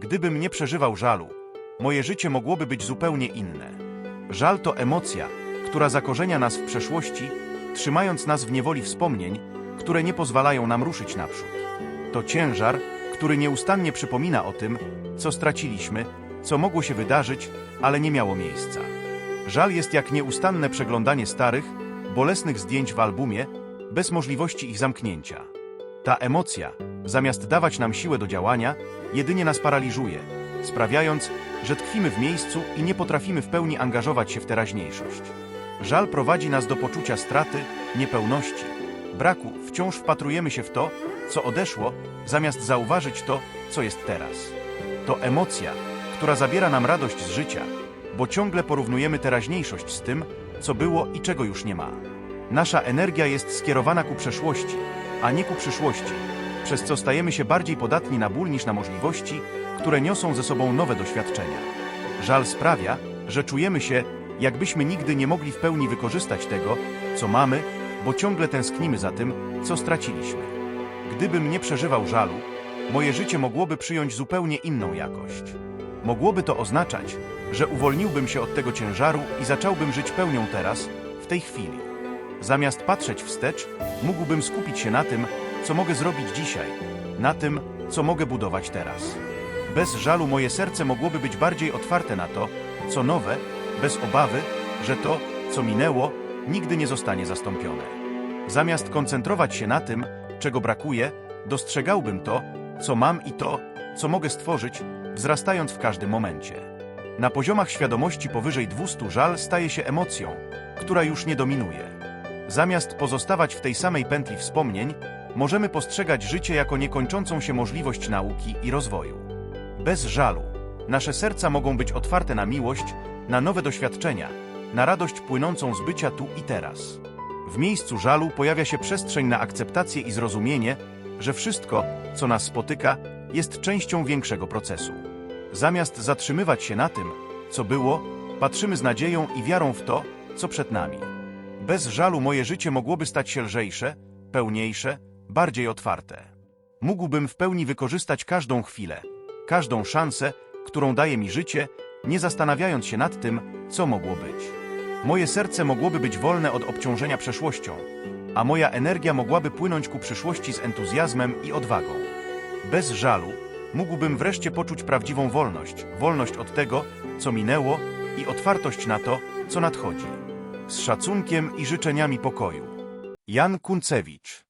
Gdybym nie przeżywał żalu, moje życie mogłoby być zupełnie inne. Żal to emocja, która zakorzenia nas w przeszłości, trzymając nas w niewoli wspomnień, które nie pozwalają nam ruszyć naprzód. To ciężar, który nieustannie przypomina o tym, co straciliśmy, co mogło się wydarzyć, ale nie miało miejsca. Żal jest jak nieustanne przeglądanie starych, bolesnych zdjęć w albumie, bez możliwości ich zamknięcia. Ta emocja, zamiast dawać nam siłę do działania, jedynie nas paraliżuje, sprawiając, że tkwimy w miejscu i nie potrafimy w pełni angażować się w teraźniejszość. Żal prowadzi nas do poczucia straty, niepełności, braku, wciąż wpatrujemy się w to, co odeszło, zamiast zauważyć to, co jest teraz. To emocja, która zabiera nam radość z życia, bo ciągle porównujemy teraźniejszość z tym, co było i czego już nie ma. Nasza energia jest skierowana ku przeszłości, a nie ku przyszłości, przez co stajemy się bardziej podatni na ból niż na możliwości, które niosą ze sobą nowe doświadczenia. Żal sprawia, że czujemy się, jakbyśmy nigdy nie mogli w pełni wykorzystać tego, co mamy, bo ciągle tęsknimy za tym, co straciliśmy. Gdybym nie przeżywał żalu, moje życie mogłoby przyjąć zupełnie inną jakość. Mogłoby to oznaczać, że uwolniłbym się od tego ciężaru i zacząłbym żyć pełnią teraz, w tej chwili. Zamiast patrzeć wstecz, mógłbym skupić się na tym, co mogę zrobić dzisiaj, na tym, co mogę budować teraz. Bez żalu moje serce mogłoby być bardziej otwarte na to, co nowe, bez obawy, że to, co minęło, nigdy nie zostanie zastąpione. Zamiast koncentrować się na tym, czego brakuje, dostrzegałbym to, co mam i to, co mogę stworzyć, wzrastając w każdym momencie. Na poziomach świadomości powyżej 200 żal staje się emocją, która już nie dominuje. Zamiast pozostawać w tej samej pętli wspomnień, możemy postrzegać życie jako niekończącą się możliwość nauki i rozwoju. Bez żalu, nasze serca mogą być otwarte na miłość, na nowe doświadczenia, na radość płynącą z bycia tu i teraz. W miejscu żalu pojawia się przestrzeń na akceptację i zrozumienie, że wszystko, co nas spotyka, jest częścią większego procesu. Zamiast zatrzymywać się na tym, co było, patrzymy z nadzieją i wiarą w to, co przed nami. Bez żalu moje życie mogłoby stać się lżejsze, pełniejsze, bardziej otwarte. Mógłbym w pełni wykorzystać każdą chwilę, każdą szansę, którą daje mi życie, nie zastanawiając się nad tym, co mogło być. Moje serce mogłoby być wolne od obciążenia przeszłością, a moja energia mogłaby płynąć ku przyszłości z entuzjazmem i odwagą. Bez żalu mógłbym wreszcie poczuć prawdziwą wolność, wolność od tego, co minęło i otwartość na to, co nadchodzi. Z szacunkiem i życzeniami pokoju. Jan Kuncewicz